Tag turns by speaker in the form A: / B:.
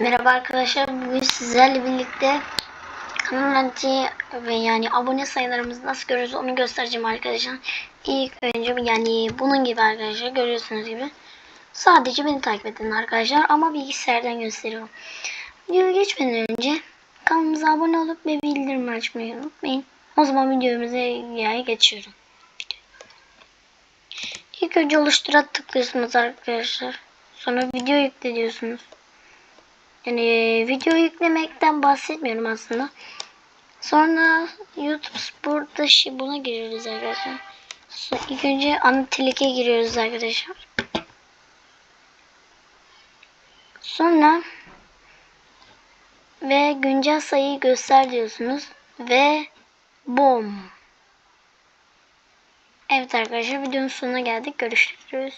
A: Merhaba arkadaşlar. Bugün sizlerle birlikte kanalımdaki ve yani abone sayılarımızı nasıl görüyoruz onu göstereceğim arkadaşlar. İlk önce yani bunun gibi arkadaşlar görüyorsunuz gibi. Sadece beni takip edin arkadaşlar ama bilgisayardan gösteriyorum. Videoya geçmeden önce kanalımıza abone olup ve bildirim açmayı unutmayın. O zaman videomuza geçiyorum. İlk önce oluştura tıklıyorsunuz arkadaşlar. Sonra video yükle diyorsunuz. Yani video yüklemekten bahsetmiyorum aslında. Sonra YouTube Sport'ta şi- buna giriyoruz arkadaşlar. Sonra ilk önce Anatelik'e giriyoruz arkadaşlar. Sonra ve güncel sayıyı göster diyorsunuz ve bom. Evet arkadaşlar videonun sonuna geldik. Görüşürüz.